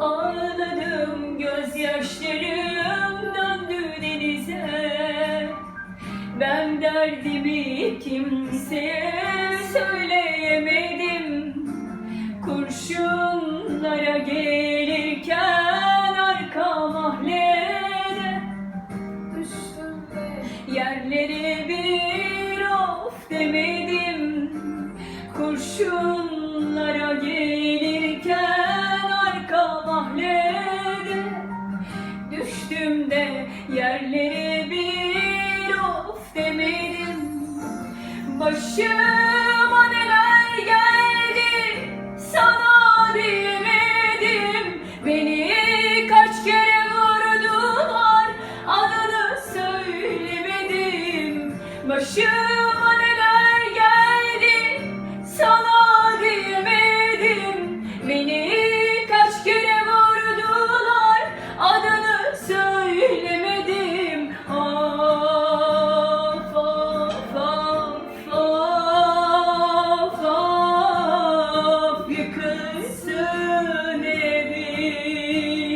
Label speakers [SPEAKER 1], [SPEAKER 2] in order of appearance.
[SPEAKER 1] Ağladım gözyaşlarım döndü denize. Ben derdimi kimseye söyleyemedim. Kurşunlara gelirken arka mahallede Yerlere bir of demedim. Kurşunlara düştüm de yerlere bir of demedim. Başıma neler geldi sana diyemedim. Beni kaç kere vurdular adını söylemedim. Başıma